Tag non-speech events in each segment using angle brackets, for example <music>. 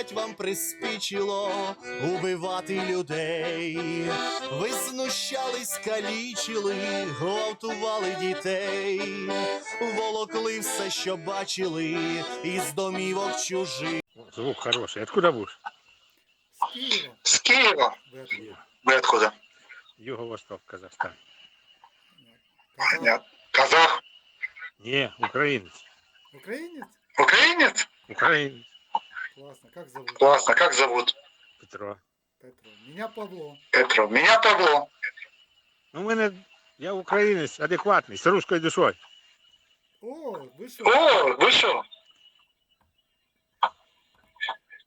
воювать вам приспічило, убивати людей. Ви знущались, калічили, гвалтували дітей, волокли все, що бачили, із домівок чужих. Звук хороший. Откуда будешь? С Киева. С Киева. Вы откуда? Юго-Восток, Казахстан. Казах? Понятно. Казах. Не, украинец. Украинец? Украинец? Украинец. Классно. Как зовут? Классно. Как зовут? Петро. Петро. Меня Павло. Петро. Меня Павло. Ну, мене, я українець адекватний, з русською душою. О, вы что? О, вы что?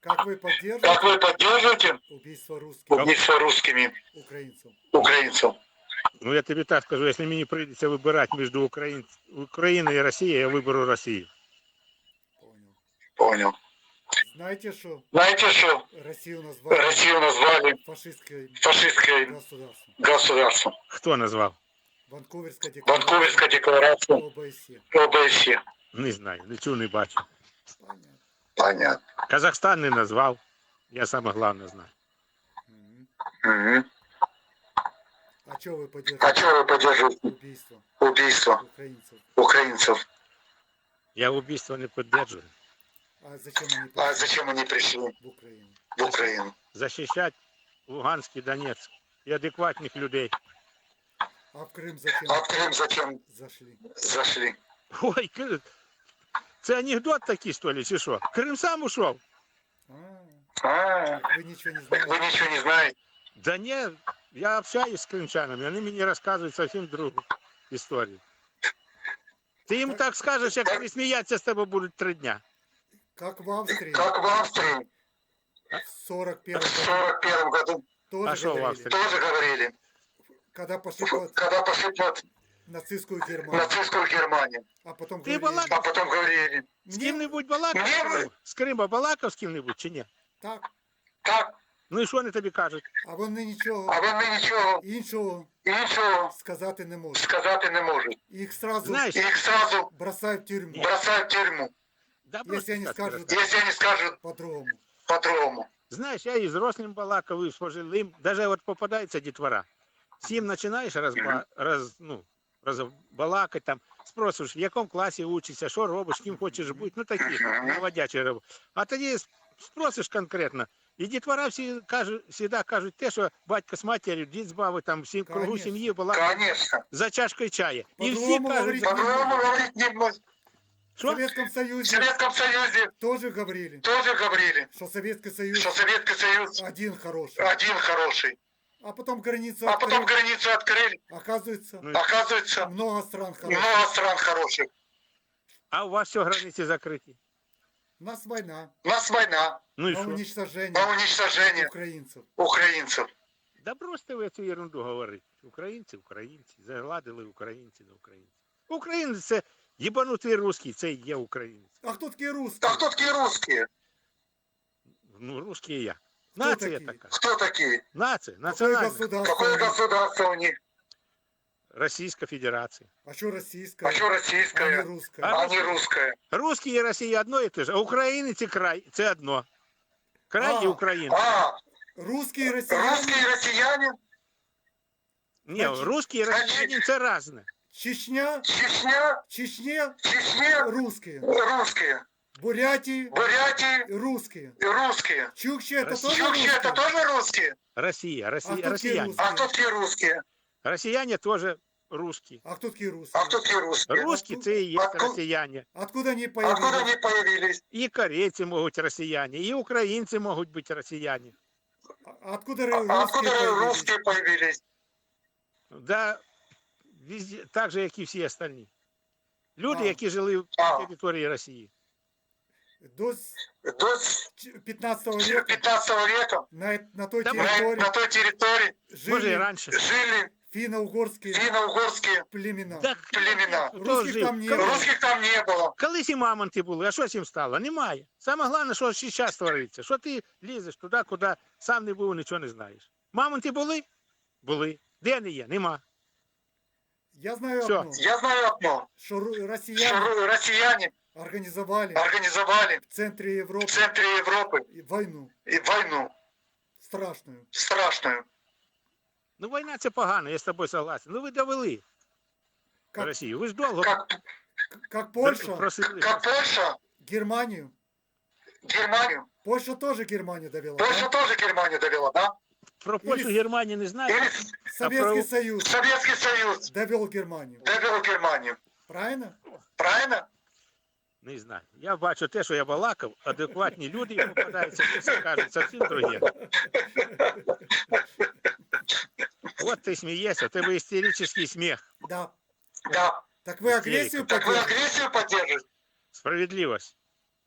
Как вы Как поддерживаете вы поддерживаете убийство русских убийство русскими украинцев? украинцев? Ну, я тобі так скажу, якщо мені прийдеться вибирати між Україн... Україною і Росією, я виберу Росію. Понял. Понял. Знаете, что Знаете, что Россию назвали Россию назвали фашистской фашистское государством? государством? Хто назвав? Ванкуверская декларация Ванкуверская декларация ОБСЕ. ОБСЕ. Не знаю, чув, не бачу. Понятно. Понятно. Казахстан не назвав. Я саме головне знаю. Мгм. Мгм. А что вы А поддерживаете что вы поддерживаете убийство убийство украинцев? украинцев? Я вбивство не підтримую. А зачем они А пришли зачем они пришли в Украину? в Украину? Захищати Луганськ і Донецьк і адекватних людей. А в Крым зачем А в Крым зачем зашли? зашли? Ой, Кир- це анекдот такий, що ли, чи що? Крим сам ушов. А, А, вы ничего не вы знаете. ничего не знаете? Да ні, я общаюсь з кримчанами, вони мені розказують зовсім другу історію. Ти їм так скажеш, як вони сміятися з тебе будуть три дня. Как в Австрии Как в Австрии в 41 в году 41 году тоже А что в говорили, Австрии? тоже говорили, когда пошли под когда пошли под нацистскую Германию, нацистскую Германию, а потом Ты говорили, балак- а потом говорили, З мне ким-небудь балакав? Ні, з ви- Криму? З Крима балакав з ким-небудь чи ні? так, так, Ну і що вони тобі кажуть? а вони нічого а вони нічого іншого іншого сказати не можуть. сказати не можуть. Їх сразу Знаєш, Їх сразу бросають в тюрму, бросають в тюрму, да Якщо просто вони так скажуть- розказують. якщо вони скажуть по-другому. по-другому. Знаєш, я і з рослим балакав, і з пожилим. Даже от попадається дітвора. Сім починаєш розба... роз... ну, розбалакати, там, спросиш, в якому класі учишся, що робиш, ким хочеш бути, ну такі наводячі роботи. А тоді спросиш конкретно. І дітвора всі кажуть, завжди кажуть те, що батько з матір'ю, дід з бабою, там всі в кругу Конечно. сім'ї балакають Конечно. за чашкою чаю. І всі По-другому кажуть, говорити По-другому говорить не можна. В що? Советском В Союзе Советском Союзе тоже говорили, тоже говорили, что Советский Союз что Советский Союз один хороший. один хороший. А потом границу А потом открыли. границу открыли. Оказывается, Ну, Оказывается, много стран хороших. много стран хороших. А у вас все границі закриті. У нас война У нас война Ну і на що? уничтожение на уничтожение украинцев. украинцев. Да бросьте ви цю ерунду говорити. Українці, українці, загладили українці на українців. Українець це єбанутий русський, це і є українець. А кто такие русские? А кто такие русские? Ну, русський я. Хто Нація такі? така. Кто такие? Нація, Какое національна. государство? Какое государство у них? Російська Федерація. А что российское? А что А не российское? русское? А? А не русское. Русські і Росія одно і те ж, а українець і край це одно. Край і А. Україна. А, Русские и россияне? русские россияне? Ні, значить, русські і росіяни це різне. Чечня? Чечня? Чечне? Чечня? Русские. Русские. Бурятии? Бурятии? Русские. Русские. Чукчи это Россия. тоже Чукчи это русские? тоже русские? Росія, А Росія, хто такі росіяни. русські? А кто такие русские? Росіяни теж русські. А кто такие русские? А кто такие русские? Русські це і є Откуда- росіяни. Откуда они Откуда появились? они появились? І корейці можуть росіяни, і українці можуть бути росіяни. А Откуда А русские откуда появились? русские появились? Да, везде, так же, як і всі остальні. Люди, А. які жили в А. території Росії. До с- До с- ч- 15 века 15 века на, э- на той Да, на, территории на той территории Може, і жили раніше. жили финно-угорские финно-угорские племена. Так, племена. хто Русських жив? там не Коли- було. Русских там не было. Колись і мамонти були, а що з їм стало? Немає. Саме головне, що зараз твориться. Що ти лізеш туди, куди сам не був, нічого не знаєш. Мамонти були? Були. Де вони є? Нема. Я знаю Всё. одно, Я знаю одно, что ру- что россияне россияне организовали организовали в центре в Европы центре Европы и войну и войну страшную. страшную. Ну, війна це погано, я з тобою согласен. Ну ви довели Как, Росію. Ви ж довго Как, как Польша, просили. как Польша, Германию. Германию. Польша тоже Германию довела. Польша да? тоже Германию довела, да? Про Польщу Или- Германії не знаю. Или Советский про- Союз Советский Союз довел Германию. довел Германию. Правильно? Правильно? Не знаю. Я бачу те, що я балакав, адекватні люди попадаються, і все кажуть зовсім друге. От ти смієшся, у тебе істеричний сміх. Да. Да. Так вы агрессию Так вы поддерживаете? агрессию поддерживаете? Справедливость.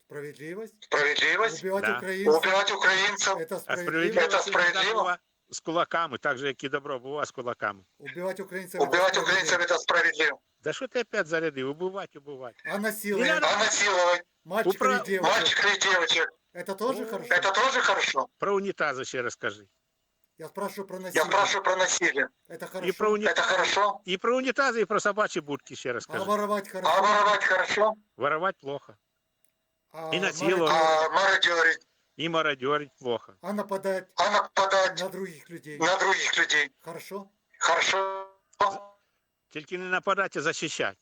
Справедливость? Справедливость? Убивать Да. украинцев? Убивать украинцев? Это А справедливо? справедливість Це завжди справедливо? була з кулаками, так же, як і добро було з кулаками. Убивать украинцев? это Убивать украинцев справедливо. это справедливо. Да що ти опять зарядив? Убивати, убивати. А насилие Не надо. А насиловать мальчиков Упра- и девочек? мальчиков и девочек? Это тоже Ну, хорошо? Это тоже хорошо? Про унітази ще розкажи. Я спрашиваю про Я насилие. спрашиваю про насилие. Это І хорошо? про, Это унітази, хорошо? і про унітази, і про собачі будки ще А розкажи. воровать хорошо? А воровать хорошо? Воровать плохо. А и насиловать. мародерить? А мародерить? І мародерить плохо. А нападать А нападать на других людей? на других людей? Хорошо? Хорошо? Тільки не нападати, а захищати.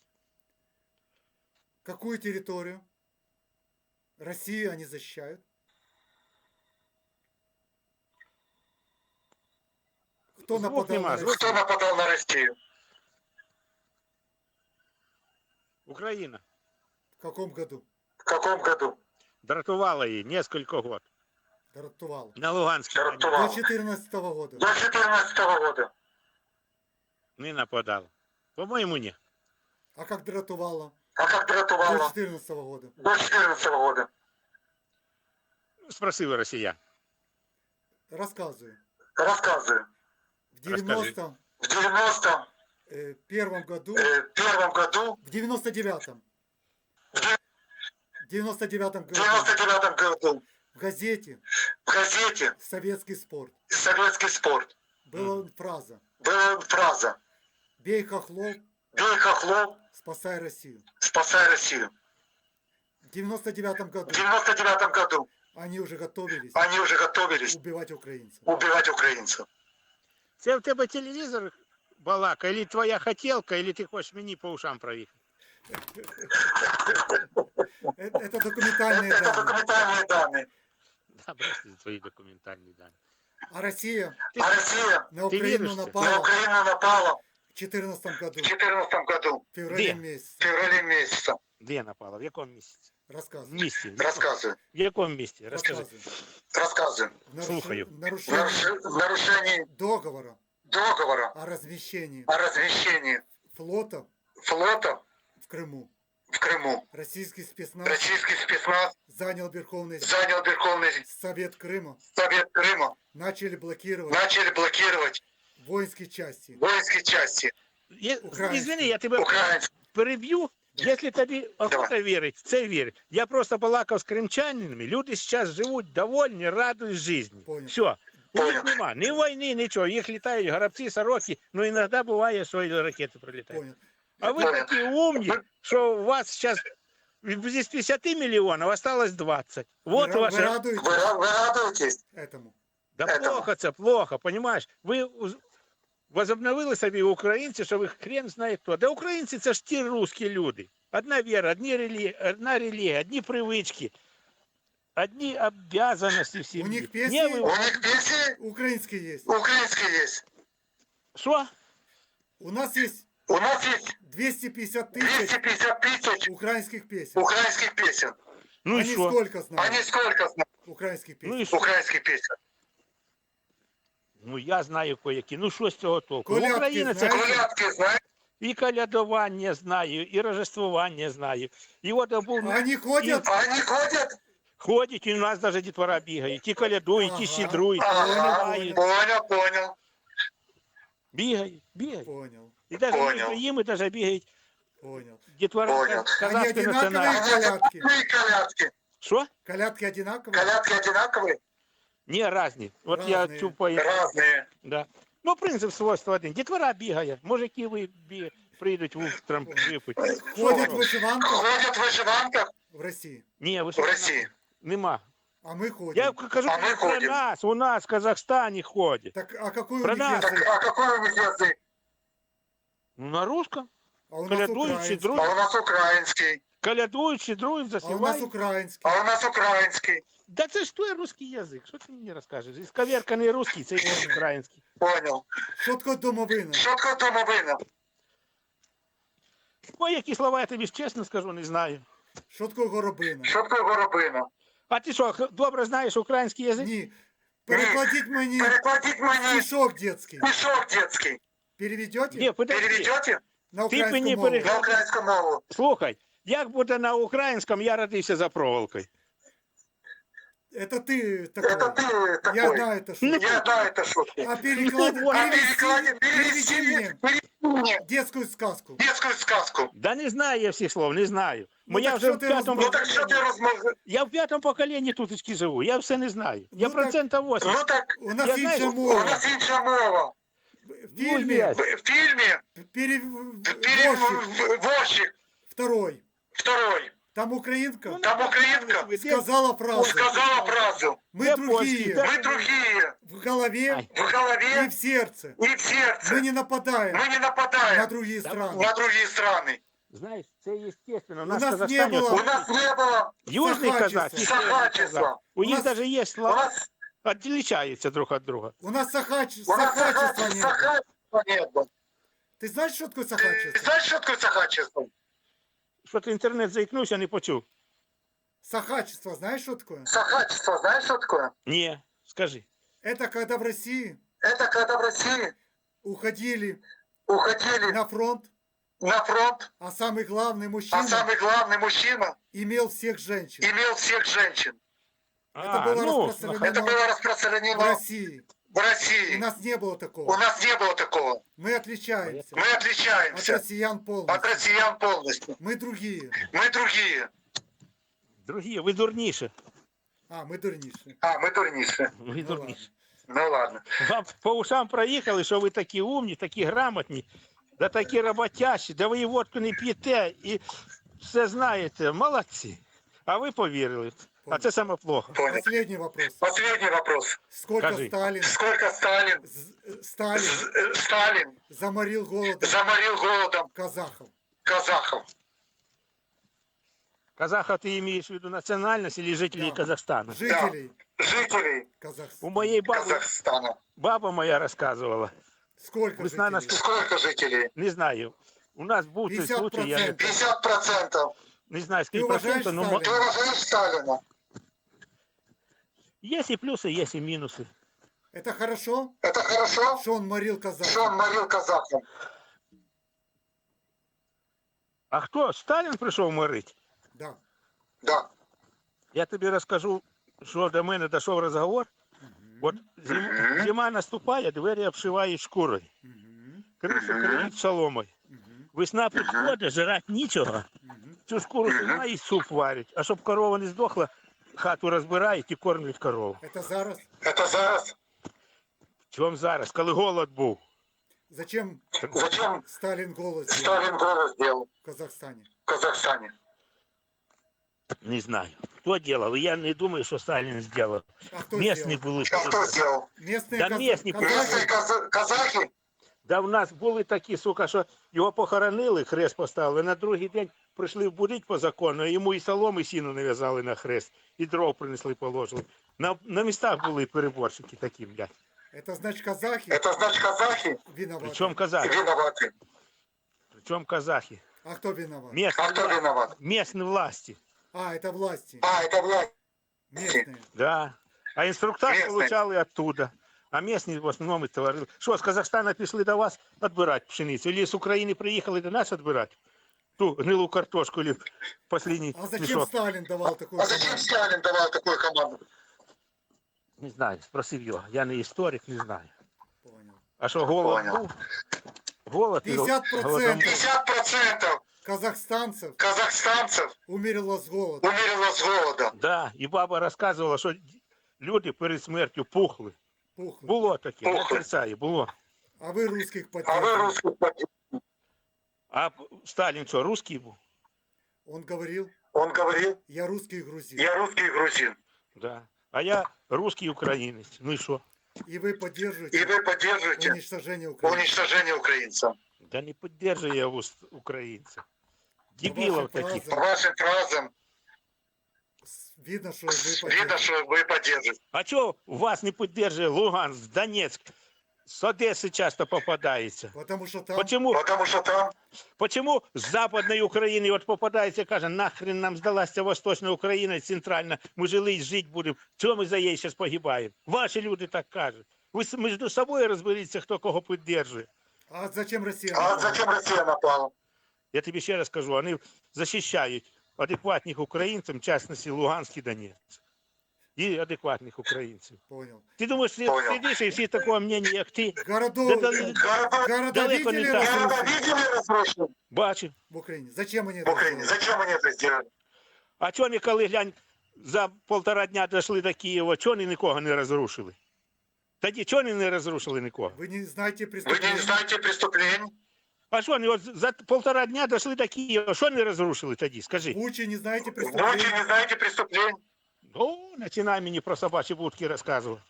Какую территорию Россию они защищают? Кто Звук нападал нема, на звук Кто Россию? нападал на Россию? Україна В каком году? В каком году? дратувала її несколько год. Дратувал. На Луганській війні Дратувала. До 14 года. До 14 года. не нападала. По-моєму, ні. А как дратувала? А как До дратувала? 14 года. До 14 года. Спросили росіян. Рассказываю. Рассказываю. В 90 В 90 э, первом году, э, первом году, в 99-м, в 99-м в году 99 году в газете в газете «Советский спорт» «Советский спорт» была фраза была фраза «Бей хохлов, «Бей хохлов, спасай Россию». спасай Россию». В 99 В году 99 году они уже готовились они уже готовились убивать украинцев. убивать украинцев. Це в тебе телевізор балака, или твоя хотілка, или ти хочеш мені по ушам проїхати. <laughs> Э, Это документальные Это данные. документальные данные. Да, бросьте твої документальні дані. А Россия А Россия на Ты Украину веришь, на напала Украину напала в 2014 году, в 2014 году, в феврале Где? в месяце. феврале месяце. Де напала? В якому місці? В Рассказываю. місті. В Рассказываю. якому місті? Розкажи. Рассказываю. Рассказываю. В наруш- Слухаю. в В нарушении наруш- в нарушении договора договора о размещении о размещении флота флота в Крыму в Крыму российский спецназ российский спецназ занял Верховный занял Верховный Совет Крыма, Совет Крыма, начали блокировать начали блокировать воинские части. воинские части Я, Український. извини, я тебе украинцев. переб'ю. Якщо тобі охота вірить, в це вір. Я просто балакав з кримчанинами. Люди зараз живуть довольні, радують житті. Понял. Все. У них Понял. нема ні війни, нічого. Їх літають горобці, сороки, ну іноді буває, що і ракети прилітають. Понял. А ви Понял. такі умні, що у вас зараз з 50 мільйонів осталось 20. Вот вы, вы ваше... радуетесь Вы, ра- вы радуетесь? этому? Да Этому. плохо це, плохо, понимаешь? Ви уз- возобновили собі українці, що ви хрен знає хто. Да українці це ж ті русські люди. Одна віра, одні релі... одна релігія, одні привички, одні обязанности в сім'ї. них Не пісні- ви... У них песни Украинские есть. украинские есть. Що? У нас есть У нас есть 250 тысяч 250 тысяч украинских песен. украинских песен. Ну і Они що? сколько знают Они сколько знают украинских Ну песен? і що? украинских песен? Ну я знаю кое-які. Ну що з цього толку? Колядки Україна це знаєш? Колядки знают? і колядування знаю, і рождествування знаю. І от був Они ходят, Они ходят? ходять, і у нас навіть дітвора бігає. Ті колядують, ті Ага. щедрують, ті Ага, знають. понял, понял. Бігають, бігають. понял, І навіть Понял. між ними даже бігають понял. дітвора Понял. Они казахської одинаковые національності. колядки? Ну и колядки. Що? Колядки одинаковые? Колядки одинаковые? Ні, різні. От я Разні. чув по Разные. да. Ну, принцип свойства один. Дітвора бігає, мужики ви бі- прийдуть утром випити. Ходят в вышиванках Ходят в вышиванках в России. Ні, ви в що? России. Нема. А мы ходим. Я кажу А ми про ходимо. нас, у нас в Казахстані ходять. Так, а какой Про у них нас. язык? Так, а какой у них язык? Ну, на русском. А у нас Колядуючи, украинский. друг- А у нас украинский. Колядуючи, друзі, А у нас засівають. украинский. А у нас украинский. Да це ж той русский язик. Що ти мені розкажеш? Ісковерканий русский, це є <laughs> український. Понял. Что такое домовина? Что такое домовина? Ой, які слова я тобі ж чесно скажу, не знаю. Что такое горобина? Что такое горобина? А ти що, х- добре знаєш український язик? Не. Перекладить мне Перекладить мне стишок детский. мешок детский. Переведете? Ні, подожди. Переведете На Ты украинскую мне мову. переклади. на украинскую мову? Слухай, як буде на українському, я родився за проволокою. Это ты Это такой. ты Я такой. знаю это Ну, что. Я знаю это шутку. А переклади, Ну, А переведи, переклади, переведи перевести мне перевести мне детскую сказку. детскую сказку. Да не знаю я всіх слов, не знаю. Бо Ну, я так вже що в ти п'ятому, Ну так что ты размах... я в п'ятому поколінні туточки живу, я все не знаю. Я Ну, так- процента 8. Ну так, У нас Я инша знаю, у мова. нас инша мова. В Ну, фильме есть. В в фильме перевозчик перевозчик второй. второй. Там украинка Ну, Там украинка сказала фразу. сказала фразу. Мы Я другие. польский, да. Мы другие. В голове Ай. В и голове в сердце. и в сердце. Мы не нападаем Мы не на нападаем другие Да страны. на другие страны. Знаєш, це естественно. У У нас, нас в Казахстані не було- У нас не было южний Сахачества. казак, і Сахачества. казак. У У них нас- навіть є У слова, нас, відлічаються друг від друга. У нас сахач... у нас сахачества саха- нет. сахачества не было. Ты знаешь, что такое Ты сахачество? знаешь, что такое сахачество? Що ти інтернет заікнувся, не почув. Сахачество знаешь, что такое? Сахачество, знаешь, что такое? Ні, скажи. Это когда в России Это когда в России уходили уходили на фронт, на фронт, а самый главный а мужчина самый главный мужчина имел всех женщин. имел всех женщин. Это А, было ну, распространено Это было в распространено России. в У России. нас не было У такого. нас не было такого. Мы отличаемся Мы от отличаемся россиян от полностью. россиян полностью. Мы другие. Мы другие. другі, ви дурніше. А, мы дурнейшие. А, мы дурнейшие. Ви Ну, дурніше. Ну ладно. Вам по ушам проїхали, що ви такі умні, такі грамотні, да такі роботящі, да ви і водку не п'єте і все знаєте. Молодці. А ви повірили. А це саме плохо. Понял. Последний вопрос. Последний вопрос. Сколько Скажи. Сталин, Сколько Сталин, з- э, Сталин С- э, Сталин заморил голодом заморил голодом казахов? казахов? Казаха ти маєш в виду національність чи жителі Да. Казахстану? Жителей Жителей У Казахстана. моєї баби, Казахстана. баба моя розказувала. Сколько Весна жителей? наступила. Сколько жителей? Не знаю. У нас був цей 50%. случай, я не, 50 процентов. не знаю, скільки Ти вважаєш процентів, но Сталіна? Ты уважаешь Сталина? є і плюси, є і мінуси. Это хорошо, Это хорошо, что он морил что он казахов? морил казахов? А хто? Сталін прийшов мирити? Да. Да. Я тобі розкажу, що до мене дійшов розговор. От зим, зима наступає, двері обшивають шкурою. Мгм. Кришу криють соломою. Мгм. Весна підходить, жрати нічого. Мгм. Цю шкуру сюди і суп варять. А щоб корова не здохла, хату розбирають і кормлять корову. Это зараз? Это зараз. Чому зараз, коли голод був? Зачем Зачем Сталин голод сделал Сталин голод сделал в Казахстане? в Казахстане? Не знаю. Хто робив? Я не думаю, що Сталін зробив. А кто Місні сделал? були. А кто сделал? Местные Да каз- местные казахи? Местные каза- казахи? Да в нас були такі, сука, що його похоронили, хрест поставили, на другий день прийшли будить по закону, а йому і соломи сіну нав'язали на хрест, і дров принесли, положили. На, на містах були переборщики такі, блядь. Это значит казахи Это значит казахи виноваты. Причому казахи? виноваты. Причому казахи? А кто виноват? А Місні, кто виноват? місні власті. А, это власти. А, это власть. Местные. Да. А інструктаж Місні. получали оттуда. А місні в основному і товарили. Що, з Казахстана пішли до вас відбирати пшеницю? Или з України приїхали до нас відбирати? Ту гнилу картошку, или последній А зачем мішок? Сталин давал такую А зачем команду? Сталин давал такую команду? Не знаю, спросив його. Я не історик, не знаю. Понял. А що голод Понял. був? Голод і 50% голодомор. 50% Казахстанцев казахстанцев умерло с голода. умерло с голода. Да, і баба розказувала, що люди перед смертю пухли. Пухло. Було таке, не Пухли. отрицаю, було. А вы русских А вы потеряли. русских поддерживаете. А Сталін що, русский був? Он говорил, Он говорил, я русский грузин. я русский грузин. Да. А я русский українець. Ну і що? И вы И поддерживаете вы поддерживаете уничтожение Украины. уничтожение украинцев. Да не підтримує я ус- українця. Дебілов Ваша таких. фраза. По вашим фразам С- Видно, що ви Видно, що ви поддержите. А чого вас не підтримує Луганск, Донецьк? С Одессы часто попадается. Потому что там... Почему, Потому что там... Почему с Западной Украины вот попадается и нахрен нам сдалась ця Восточная Украина, центральна, мы жили и жить будем, чего мы за ей сейчас погибаем? Ваши люди так кажут. Вы между собой разберитесь, кто кого поддерживает. А зачем Россия? А зачем Россия напала? Я тебе еще раз скажу, они защищают адекватних українців, в частності Луганськ і Донецьк. І адекватних українців. Понял. Ти думаєш, ти Понял. сидиш і всі такого мнення, як ти, Городов, Да, да, Города, города далеко не видели так. города разрушены видели разрушены бачив. в Украине? Зачем они в это Украине? сделали? Зачем они это сделали? А чого вони, коли глянь, за полтора дня дійшли до Києва, чого вони нікого не розрушили? Тоді чого вони не розрушили нікого? Вы не знаете Вы преступления? не знаете преступлений? А що вони от за полтора дня дійшли до Києва, що не розрушили тоді? Скажи. Бучи не знаете Ночью преступления? не знаете преступлений? О, починай мені про собачі будки розказувати.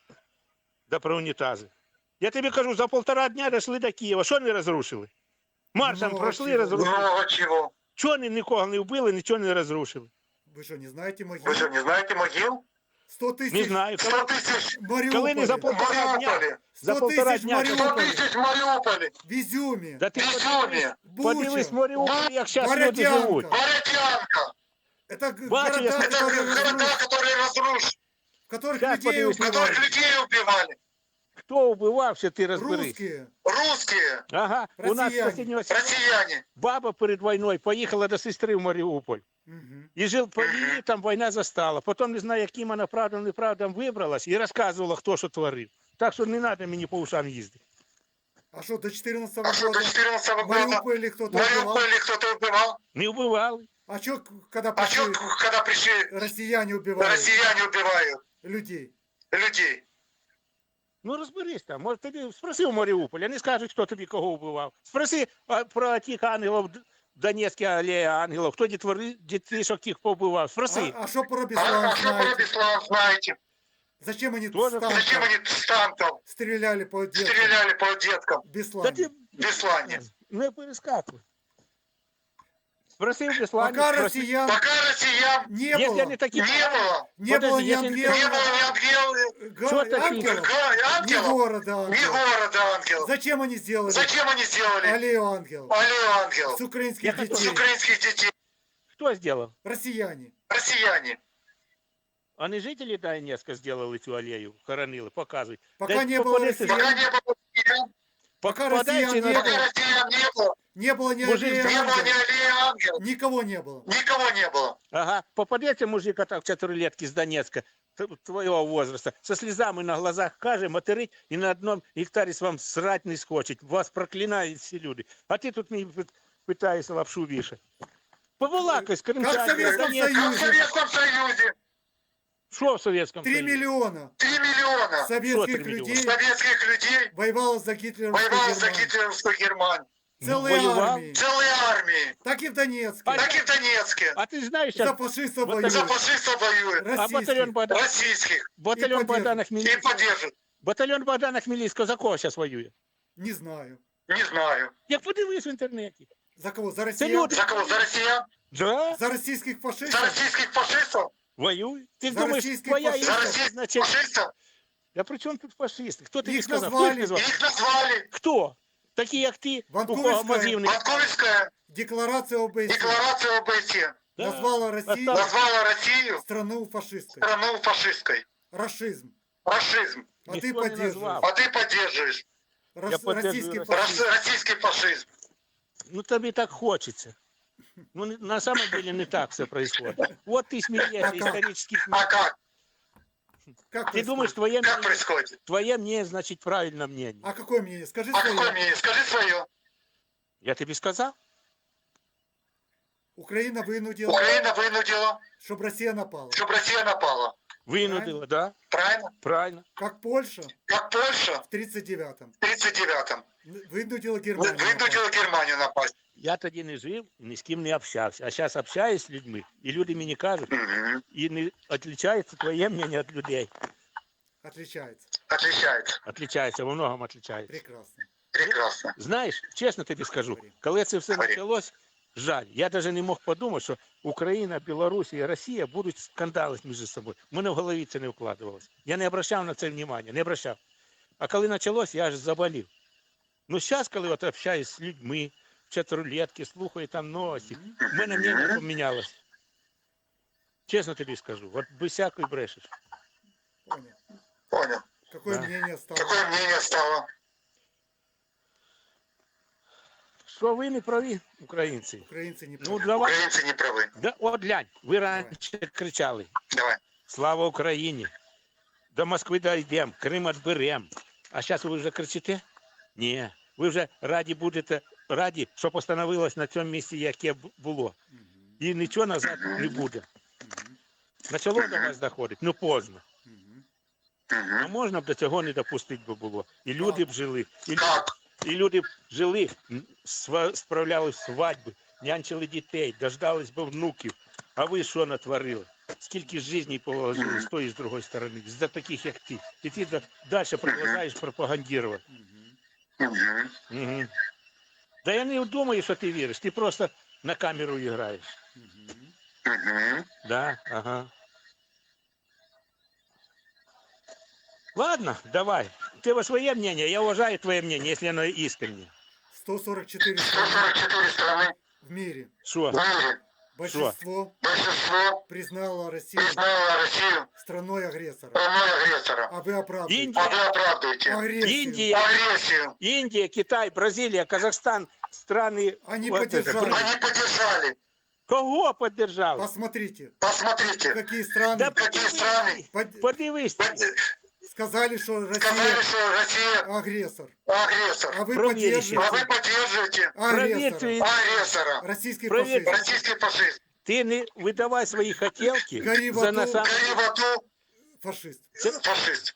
Да про унітази. Я тобі кажу, за полтора дня дійшли до Києва, що не розрушили? Маршем Ну, пройшли, чого? розрушили. Много чего. Чого вони нікого не вбили, нічого не розрушили? Вы что, не знаете Вы могилу? что, не знаете могил? 100 Не тысяч знаю. 100 тысяч в Коли не за полтора дня, за 100 полтора тысяч в дня. 100 Мариуполе. тысяч в Мариуполе. В Изюме. Да ти В подивись, Буча. Маріуполь, як зараз люди живуть. Бородянка. Это г- Бачу, я города, Это которые города, которые разрушены, в которых Щас людей подивись на убивали. которых людей убивали. Хто вбивався, ти розберись. Русские. Русские, Ага, у нас Росіяни. останнього россияне. баба перед війною поїхала до сестри в Маріуполь. Мгм. І жив по війні, там війна застала. Потім не знаю, яким вона правдом, неправдом вибралась і розказувала, хто що творив. Так що не треба мені по ушам їздити. А что, до 14 А что, до года 14 в года Мариуполе в кто-то убивал? Мариуполе кто-то убивал? Не вбивали. А что, когда А что, пришли, когда пришли россияне убивают россияне убивают людей? людей? Ну розберись там. Може, тоді спроси у Маріуполі, вони скажуть, хто тобі кого вбивав. Спроси про тих ангелів Д- Донецька алея ангелів, хто дітвори, дітишок тих побивав. Спроси. А, а что про А, Беслан а что про знаете? Знаете? Зачем они Тоже с Зачем они с танков стреляли по деткам? стреляли по деткам Беслане. ти в Беслане? не перескакуй. Спроси в Беслані, Пока спроси. россиян Пока россиян не Якщо было, вони такі... не было, не было Подожди, ни если- ангелов, не было ни ангелов, га- Что такие? ангелов, га- ни ангелов, города ни ангелов. города ангелов. Зачем они сделали Зачем они сделали аллею ангелов? аллею С ангелов украинских Я хотел- с детей. украинских детей? Хто зробив? Россияне. Россияне. А не жителі Донецька зробили цю алею, хоронили, показують. Пока Да не было попадайся- Пока россиян, не было россиян, Пока Попадайте россиян на- не пока было, россиян не было, не было ни Мужик, аллеи не было ни ангелов, аллеи ангелов, никого не было. никого не было. Ага, попадеться мужик так чотирилетки з Донецька, т- твоего возраста, со слезами на глазах каже, материть і на одному гектарі з вам срать не схочуть. Вас проклинають всі люди. А ти тут мені пит- питаєшся лапшу вішати. Побалакай з Как в кримчанами, Советском Донецька. Как в Союзе Советском Союзе Що в Совєтському 3 Союзі? миллиона 3 миллиона советских три миллиона? людей советских людей воевало за гитлеровскую воевало за Германию. гитлеровскую Германию. Целые Воевал? армии. Целые армии. Так и в Донецке. А Так и в Донецке. А ти знаєш, За зараз фашистов Вот воюют. За фашистов воюют. а батальйон Российских. Богдана, Российских. батальйон І Богдана И Хмельницького, поддержат. батальйон Богдана Хмельницького за кого зараз воює? Не знаю. Не знаю. Як подивись в інтернеті. За кого? За Це россиян? люди. За кого? За россиян? Да, За российских За фашистов? российских фашистов? воює. Ти За думаєш, російських твоя фашистів. За є российских значить, фашистов? Да при чому тут фашисти? Хто тобі Їх сказав? назвали. Хто їх назвав? Их назвали. Хто? Такі, як ти, у кого Ванкуверська. мозгів не... Ванкуверская Декларация ОБСЕ декларация ОБСЕ Да. назвала Россию Осталось- назвала Россию страну фашистской. страну фашистской. Расизм. Фашизм. А ты Никто не поддерживаешь. назвал. А ты поддерживаешь Рос- Я поддерживаю российский Россию. рос- фашизм. российский фашизм. Ну тобі так хочеться. Ну на самом деле не так все происходит. Вот ты смеешься, А как? исторический А как? Как Ты происходит? думаешь, твое Как мнение, происходит? твое мнение значит правильное мнение. А какое мнение? Скажи А какое свое. мнение? Скажи свое. Я тебе сказал? Украина вынудила, Украина вынудила, чтобы Россия напала. чтобы Россия напала. Винудила, да? Правильно? Правильно. Как Польша Как Польша в 39-м в 39-м вынудила вы- Германию. вынудила Германию напасть. Я тоді не жив, ні з ким не общався. А зараз общаюсь з людьми, і люди мені кажуть, Мгм. і не відрізняється твоє мнення від людей. Отличается. Отличается. Отличається, во многом отличається. Прекрасно. Прекрасно. Знаєш, чесно тобі скажу, коли це все Говори. почалось, Жаль. Я навіть не мог подумати, що Україна, Білорусь і Росія будуть скандалити між собою. У мене в голові це не вкладувалося. Я не обращав на це внимання, не обращав. А коли почалось, я аж заболів. Ну, зараз, коли от общаюсь з людьми, в чатрулетки, слухаю там новості, в мене мнення помінялося. Чесно тобі скажу, от без всякої брешеш. Понял. Понял. Какое Да. мнение стало? Какое мнение стало? Що ви не праві, українці? Украинцы не Ну, правы. давай. Украинцы не правы. Да, от глянь, ви раніше кричали. Давай. Слава Україні! До Москви дійдемо, Крим відберемо. А зараз ви вже кричите? Ні. Ви вже раді будете, раді, що постановилось на цьому місці, яке б- було. Мгм. І нічого назад не буде. Мгм. Почало до вас доходить, ну поздно. Мгм. А Мгм. можна б до цього не допустити би було. І люди б жили, і, лю- Как? і люди жили, справляли свадьби, нянчили дітей, дождались би внуків. А ви що натворили? Скільки життів положили з тої з другої сторони, за таких, як ти. І ти далі продовжуєш пропагандувати. Угу. Да я не думаю, що ти віриш, ти просто на камеру граєш. Да, ага. Ладно, давай. У тебя свое мнение, я уважаю твое мнение, если оно искренне. 144 страны 144 страны в мире. Что? Большинство Большинство признало Россию признало Россию страной агрессора. страной агрессора. А вы оправдываете Индия. А вы оправдываете агрессию. Индия, агрессию. Индия, Китай, Бразилия, Казахстан, страны... Они вот это, поддержали. блин, Они поддержали. Кого поддержал? Посмотрите, Посмотрите, какие страны Да какие страны под- подивись. под- сказали, что сказали, Россия что Россия агрессор. агрессор. А вы Проверите. А вы поддерживаете агрессора. агрессора. Российский фашизм. Российский фашист. Ты не выдавай свои хотелки Гори в за аду. нас. Гори в аду, Фашист. фашист.